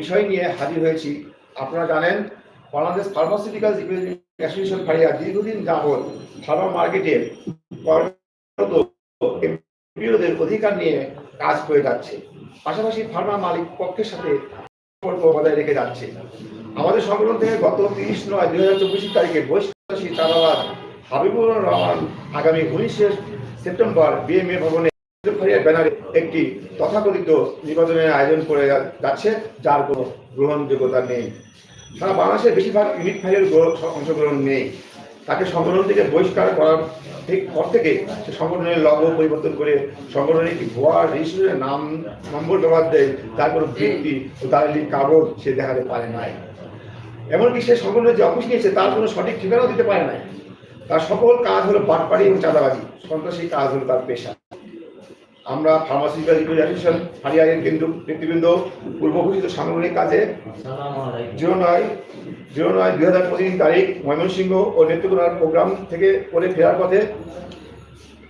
বিষয় নিয়ে হাজির হয়েছি। আপনারা জানেন, বাংলাদেশ ফার্মাসিউটিক্যাল অ্যাসোসিয়েশন ফারিয়া দীর্ঘদিন যাবৎ ফার্মা মার্কেটে এমপিওদের অধিকার নিয়ে কাজ করে যাচ্ছে। পাশাপাশি ফার্মা মালিক পক্ষের সাথে বজায় রেখে যাচ্ছে। আমাদের সংগঠন থেকে গত তিরিশ নয়, দুই হাজার চব্বিশ তারিখে বৈশাখী চালাবাদ হাবিবুর রহমান আগামী উনিশে সেপ্টেম্বর বিএমএ ভবনে ব্যানারে একটি তথাকথিত নির্বাচনের আয়োজন করে যাচ্ছে, যার কোনো গ্রহণযোগ্যতা নেই। সারা বাংলাদেশের বেশিরভাগ ইউনিট ফাইলের অংশগ্রহণ নেই। তাকে সংগঠন থেকে বহিষ্কার করার ঠিক পর থেকে সে সংগঠনের লগো পরিবর্তন করে সংগঠনের একটি ভুয়া রেজিস্ট্রেশনের নাম, নম্বর ব্যবহার দেয়, তার কোনো ভিত্তি ও দালালি কাগজ সে দেখাতে পারে নাই। এমনকি সে সংগঠনের যে অফিস নিয়েছে, তার কোনো সঠিক ঠিকানাও দিতে পারে নাই। তার সকল কাজ হলো বাটপাড়ি এবং চাঁদাবাজি। সন্ত্রাসী কাজ হলো তার পেশা। আমরা ফার্মাসিউটিক্যাল অ্যাসোসিয়েশন হারিয়ারের কেন্দ্র নেতৃবৃন্দ পূর্ব ঘোষিত সাংগঠনিক কাজে জিরো নয় জিরো নয় দুই হাজার পঁচিশ তারিখ ময়মনসিংহ ও নেত্রকোনার প্রোগ্রাম থেকে করে ফেরার পথে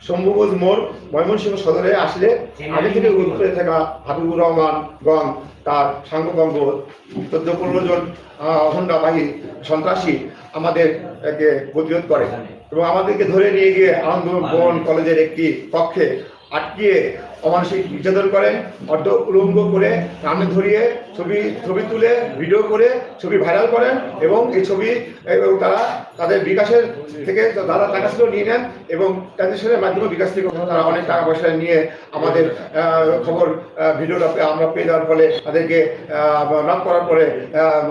শম্ভুগঞ্জ মোড় ময়মনসিংহ সদরে আসলে আগে থেকে উত্তরে থাকা হাবিবুর রহমান গং তার সাঙ্গভঙ্গ চোদ্দ পনেরো জন আহ, হন্ডাবাহী সন্ত্রাসী আমাদের প্রতিরোধ করে এবং আমাদেরকে ধরে নিয়ে গিয়ে আনন্দবন কলেজের একটি কক্ষে আটকিয়ে অমানসিক নির্যাতন করে, অর্ধ উলঙ্গ করে কানে ধরিয়ে ছবি ছবি তুলে, ভিডিও করে, ছবি ভাইরাল করেন এবং এই ছবি, এবং তারা তাদের বিকাশের থেকে তারা টাকা ছিল নিয়ে নেন এবং ট্রানজেকশনের মাধ্যমে বিকাশ থেকে তারা অনেক টাকা পয়সা নিয়ে আমাদের খবর ভিডিওটা আমরা পেয়ে যাওয়ার ফলে তাদেরকে নাম করার পরে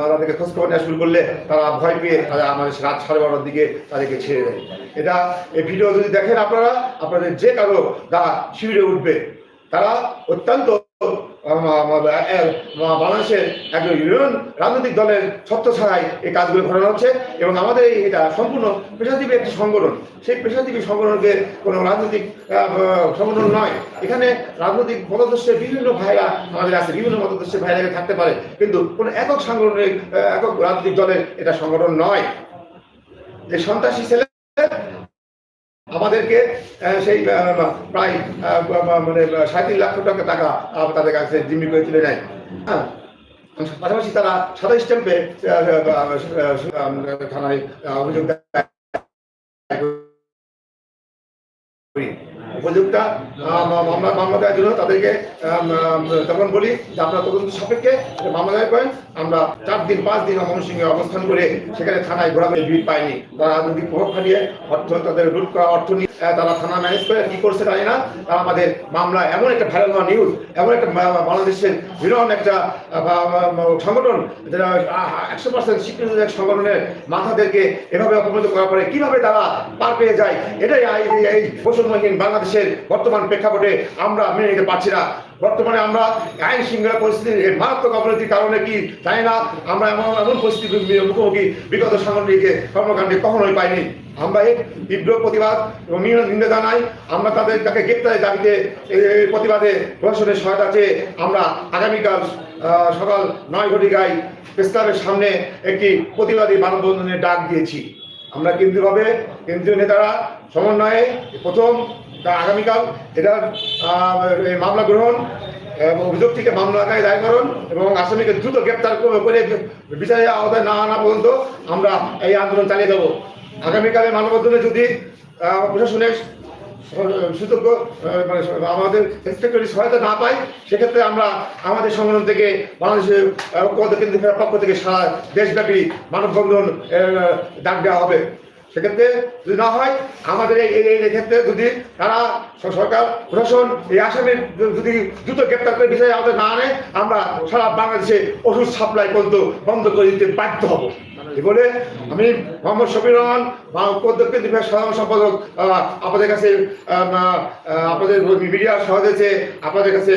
তাদেরকে খোঁজ খবর নেওয়া শুরু করলে তারা ভয় পেয়ে তারা আমাদের রাত সাড়ে বারোটার দিকে তাদেরকে ছেড়ে দেয়। এটা এই ভিডিও যদি দেখেন আপনারা আপনাদের যে কারও গা শিবিরে উঠবে তারা অত্যন্ত বাংলাদেশের একজন ইউনিয়ন রাজনৈতিক দলের ছত্র ছাড়াই এই কাজগুলো ঘটানো হচ্ছে এবং আমাদের এই এটা সম্পূর্ণ পেশাজীবী একটি সংগঠন। সেই পেশাজীবী সংগঠনকে কোনো রাজনৈতিক সংগঠন নয় এখানে রাজনৈতিক মতাদর্শের বিভিন্ন ভাইরা আমাদের আছে বিভিন্ন মতাদর্শের ভাইরা থাকতে পারে কিন্তু কোনো একক সাংগঠনিক আহ, একক রাজনৈতিক দলের এটা সংগঠন নয়। যে সন্ত্রাসী ছেলে আমাদেরকে সেই প্রায় মানে তিন লাখ টাকা টাকা তাদের কাছে জিম্মি করে তুলে নেয়। হ্যাঁ। পাশাপাশি তারা সাদা স্ট্যাম্পে থানায় অভিযোগ দেয়। মা- মামলা মামলা দেওয়ার জন্য তাদেরকে তখন বলি যে আপনারা তদন্ত সাপেক্ষে মামলা দায়ের করেন। আমরা চার দিন, পাঁচ দিন ময়মনসিংহে অবস্থান করে সেখানে থানায় ঘোরাঘুরি ভিড় পাইনি। তারা রাজনৈতিক প্রভাব খাটিয়ে অর্থ, তাদের লুট করা অর্থ নিয়ে তারা থানা ম্যানেজ করে কি করছে জানি না। তারা আমাদের মামলা, এমন একটা ভাইরাল হওয়া নিউজ এমন একটা বাংলাদেশের বিরল একটা সংগঠন যেটা একশো পার্সেন্ট স্বীকৃত এক সংগঠনের মাথাদেরকে এভাবে অপমানিত করার পরে কীভাবে তারা পার পেয়ে যায়? এটাই এই- বৈষম্যহীন বাংলাদেশের বর্তমান প্রেক্ষাপটে আমরা মেনে নিতে পারছি না। বর্তমানে আমরা আইন শৃঙ্খলা পরিস্থিতির এই মারাত্মক অবনতির কারণে কি জানি না? আমরা এমন এমন পরিস্থিতির মুখোমুখি বিগত সাংগঠনিক কর্মকাণ্ডে কখনোই পাইনি। আমরা এর তীব্র প্রতিবাদ এবং নিন্দা- জানাই। আমরা তাদের, তাকে গ্রেপ্তারের দাবিতে এই এই প্রতিবাদে প্রশাসনের সহায়তা চেয়ে আমরা আগামীকাল সকাল নয় ঘটিকায় প্রেস সামনে একটি প্রতিবাদী মানববন্ধনের ডাক দিয়েছি। আমরা কেন্দ্রীয়ভাবে, কেন্দ্রীয় নেতারা, সমন্বয়ে প্রথম তা আগামীকাল এটার মামলা গ্রহণ এবং অভিযোগটিকে মামলা আকারে দায়করণ এবং আসামিকে দ্রুত গ্রেপ্তার করে- বিচারের আওতায় না আনা পর্যন্ত আমরা এই আন্দোলন চালিয়ে দেবো আগামীকালে মানববন্ধনে যদি প্রশাসনের সুযোগ্য মানে আমাদের ইন্সপেক্টরি সহায়তা না পাই সেক্ষেত্রে আমরা আমাদের সংগঠন থেকে বাংলাদেশের ঐক্যবদ্ধ কেন্দ্রের পক্ষ থেকে সারা দেশব্যাপী মানববন্ধন ডাক দেওয়া হবে। সেক্ষেত্রে যদি না হয়, আমাদের এই ক্ষেত্রে যদি তারা সরকার প্রশাসন এই আসামির যদি দ্রুত গ্রেপ্তার করে বিষয়ে আমাদের না আনে, আমরা সারা বাংলাদেশে ওষুধ সাপ্লাই পর্যন্ত বন্ধ করে দিতে বাধ্য হব। এই বলে আমি মোহাম্মদ শফির রহমান পদ্মকে বিভাগ সাধারণ সম্পাদক আপনাদের কাছে আপনাদের মিডিয়ার সহজেছে আপনাদের কাছে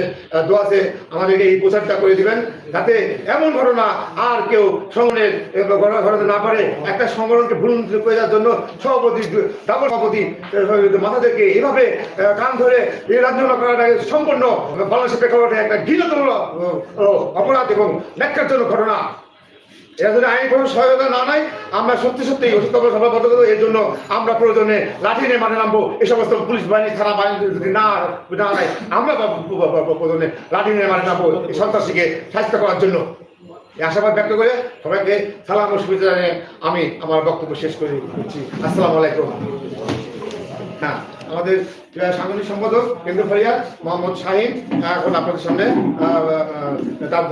দোয়াছে আমাদেরকে এই প্রচারটা করে দিবেন, যাতে এমন ঘটনা আর কেউ সংগঠনের ঘটনা ঘটাতে না পারে। একটা সংগঠনকে ভুল করে দেওয়ার জন্য সভাপতি, ডাবল সভাপতি মাথাদেরকে এভাবে কান ধরে এই রাজ্যগুলো করাটা সম্পূর্ণ বাংলাদেশের প্রেক্ষাপটে একটা ঘৃণতর অপরাধ এবং ন্যাক্কারজনক ঘটনা। এরা যদি আইন কোনো সহায়তা না নাই, আমরা সত্যি সত্যি অসুস্থ সভা বদ্ধ করব এর জন্য আমরা প্রয়োজনে লাঠি নিয়ে মাঠে নামবো। এই সমস্ত পুলিশ বাহিনী, থানা বাহিনী না না নাই, আমরা প্রয়োজনে লাঠি নিয়ে মাঠে নামবো এই সন্ত্রাসীকে স্বাস্থ্য করার জন্য। আশাবাদ ব্যক্ত করে সবাইকে সালাম ও শুভেচ্ছা জানিয়ে আমি আমার বক্তব্য শেষ করে দিচ্ছি। আসসালামু আলাইকুম। হ্যাঁ আমাদের সাংগঠনিক সম্পাদক কেন্দ্র ফরিয়াদ মোহাম্মদ শাহিন এখন আপনাদের সামনে তার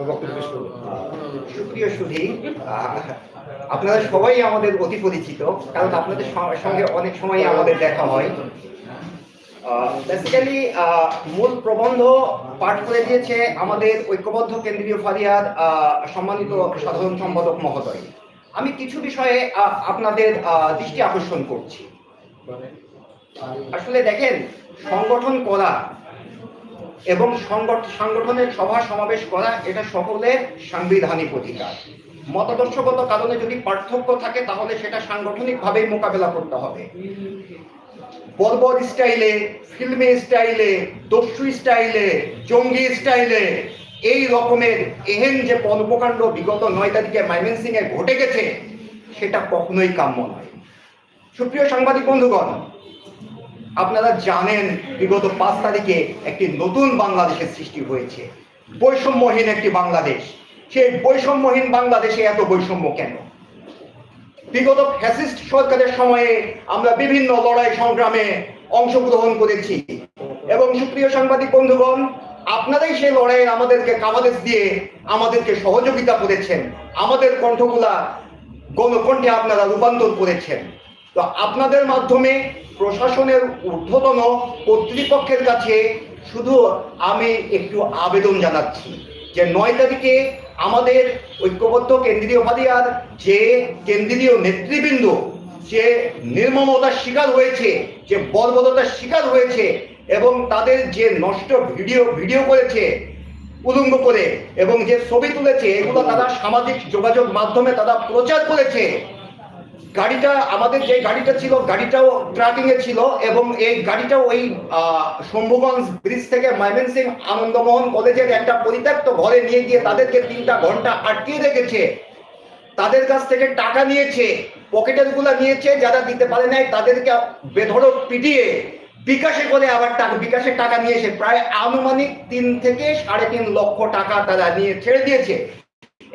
বক্তব্য পেশ করব। সুপ্রিয় সুধী আপনারা সবাই আমাদের অতি পরিচিত কারণ আপনাদের সঙ্গে অনেক সময় আমাদের দেখা হয়। বেসিক্যালি মূল প্রবন্ধ পাঠ করে দিয়েছে আমাদের ঐক্যবদ্ধ কেন্দ্রীয় ফারিয়াদ আহ, সম্মানিত সাধারণ সম্পাদক মহোদয়। আমি কিছু বিষয়ে আপনাদের দৃষ্টি আকর্ষণ করছি। আসলে দেখেন, সংগঠন করা এবং সংগঠ- সাংগঠনের সভা সমাবেশ করা, এটা সকলের সাংবিধানিক অধিকার। মতাদর্শগত কারণে যদি পার্থক্য থাকে, তাহলে সেটা সাংগঠনিকভাবেই মোকাবেলা করতে হবে। বর্বর স্টাইলে, ফিল্মি স্টাইলে, দস্যু স্টাইলে, জঙ্গি স্টাইলে, এই রকমের এহেন যে কর্মকাণ্ড বিগত নয় তারিখে ময়মনসিং এ ঘটে গেছে, সেটা কখনোই কাম্য নয়। সুপ্রিয় সাংবাদিক বন্ধুগণ আপনারা জানেন বিগত পাঁচ তারিখে একটি নতুন বাংলাদেশের সৃষ্টি হয়েছে। বৈষম্যহীন একটি বাংলাদেশ। সেই বৈষম্যহীন বাংলাদেশে এত বৈষম্য কেন? বিগত ফ্যাসিস্ট সরকারের সময়ে আমরা বিভিন্ন লড়াই সংগ্রামে অংশগ্রহণ করেছি। এবং সুপ্রিয় সাংবাদিক বন্ধুগণ, আপনারাই সেই লড়াইয়ে আমাদেরকে কাভারেজ দিয়ে আমাদেরকে সহযোগিতা করেছেন। আমাদের কণ্ঠগুলা গণকণ্ঠে আপনারা রূপান্তর করেছেন। তো আপনাদের মাধ্যমে প্রশাসনের ঊর্ধ্বতন কর্তৃপক্ষের কাছে শুধু আমি একটু আবেদন জানাচ্ছি যে নয় তারিখে আমাদের ঐক্যবদ্ধ কেন্দ্রীয় ফাদিয়ার যে কেন্দ্রীয় নেতৃবৃন্দ, যে নির্মমতার শিকার হয়েছে, যে বর্বরতার শিকার হয়েছে এবং তাদের যে নষ্ট ভিডিও ভিডিও করেছে, উলঙ্গ করে এবং যে ছবি তুলেছে, এগুলো তারা সামাজিক যোগাযোগ মাধ্যমে তারা প্রচার করেছে। গাড়িটা, আমাদের যে গাড়িটা ছিল, গাড়িটাও ট্রাকিং এ ছিল এবং এই গাড়িটা ওই শম্ভুগঞ্জ ব্রিজ থেকে ময়মনসিং আনন্দমোহন কলেজের একটা পরিত্যক্ত ঘরে নিয়ে গিয়ে তাদেরকে তিনটা ঘণ্টা আটকিয়ে রেখেছে। তাদের কাছ থেকে টাকা নিয়েছে, পকেটেরগুলা নিয়েছে, যারা দিতে পারে নাই তাদেরকে বেধড়ক পিটিয়ে বিকাশে করে আবার টাকা, বিকাশের টাকা নিয়েছে। প্রায় আনুমানিক তিন থেকে সাড়ে তিন লক্ষ টাকা তারা নিয়ে ছেড়ে দিয়েছে।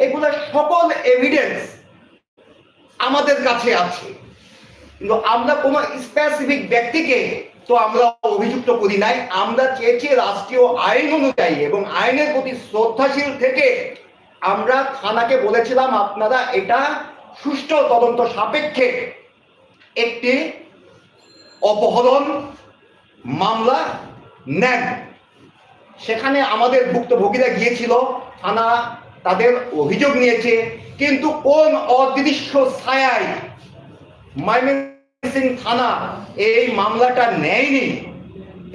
এগুলা সকল এভিডেন্স আমাদের কাছে আছে। কিন্তু আমরা কোনো স্পেসিফিক ব্যক্তিকে তো আমরা অভিযুক্ত করি নাই। আমরা চেয়েছি রাষ্ট্রীয় আইন অনুযায়ী এবং আইনের প্রতি শ্রদ্ধাশীল থেকে আমরা থানাকে বলেছিলাম, আপনারা এটা সুষ্ঠু তদন্ত সাপেক্ষে একটি অপহরণ মামলা নেন। সেখানে আমাদের ভুক্তভোগীরা গিয়েছিল, থানা তাদের অভিযোগ নিয়েছে। কিন্তু কোন অদৃশ্য ছায়ায় ময়মনসিং থানা এই মামলাটা নেয়নি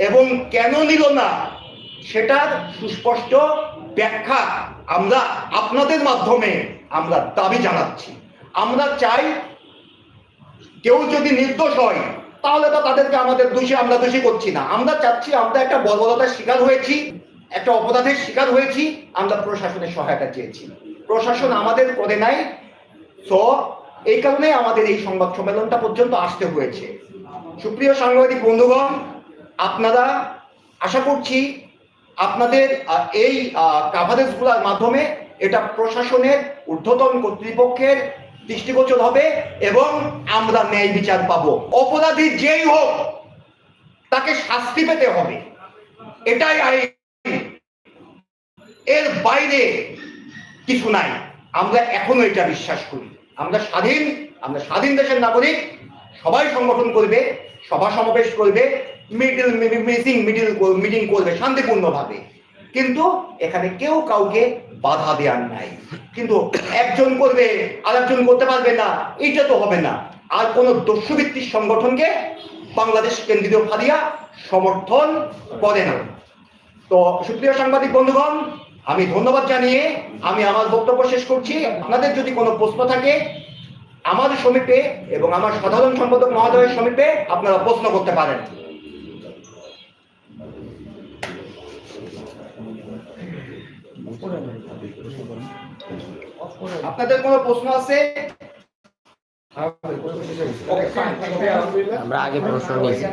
এবং কেন নিল না সেটার সুস্পষ্ট ব্যাখ্যা আমরা আপনাদের মাধ্যমে আমরা দাবি জানাচ্ছি। আমরা চাই কেউ যদি নির্দোষ হয়, তাহলে তো তাদেরকে আমাদের দোষী, আমরা দোষী করছি না। আমরা চাচ্ছি আমরা একটা বর্বরতার শিকার হয়েছি, একটা অপরাধের শিকার হয়েছি, আমরা প্রশাসনের সহায়তা চেয়েছি। প্রশাসন আমাদের করে নাই। তো এই কারণে আমাদের এই সংবাদ সম্মেলনটা পর্যন্ত আসতে হয়েছে। সুপ্রিয় সাংবাদিক বন্ধুগণ, আপনারা আশা করছি আপনাদের এই কাভারেজগুলার মাধ্যমে এটা প্রশাসনের ঊর্ধ্বতন কর্তৃপক্ষের দৃষ্টিগোচর হবে এবং আমরা ন্যায় বিচার পাব। অপরাধী যেই হোক, তাকে শাস্তি পেতে হবে। এটাই আইন। এর বাইরে কিছু নাই। আমরা এখনও এটা বিশ্বাস করি। আমরা স্বাধীন আমরা স্বাধীন দেশের নাগরিক, সবাই সংগঠন করবে, সভা সমাবেশ করবে, মিডিল, মিটিং মিডিল, মিটিং করবে শান্তিপূর্ণভাবে। কিন্তু এখানে কেউ কাউকে বাধা দেওয়ার নাই। কিন্তু একজন করবে আর একজন করতে পারবে না এইটা তো হবে না। আর কোন দস্যুভিত্তিক সংগঠনকে বাংলাদেশ কেন্দ্রীয় ফাদিয়া সমর্থন করে না। তো সুপ্রিয় সাংবাদিক বন্ধুগণ আমি ধন্যবাদ জানিয়ে আমি আমার বক্তব্য শেষ করছি। আপনাদের যদি কোনো প্রশ্ন থাকে আমার সমীপে এবং আমার সাধারণ সম্পাদক মহোদয়ের সমীপে আপনারা প্রশ্ন করতে পারেন। আপনাদের কোনো প্রশ্ন আছে? আমরা আগে প্রশ্ন নিয়েছি।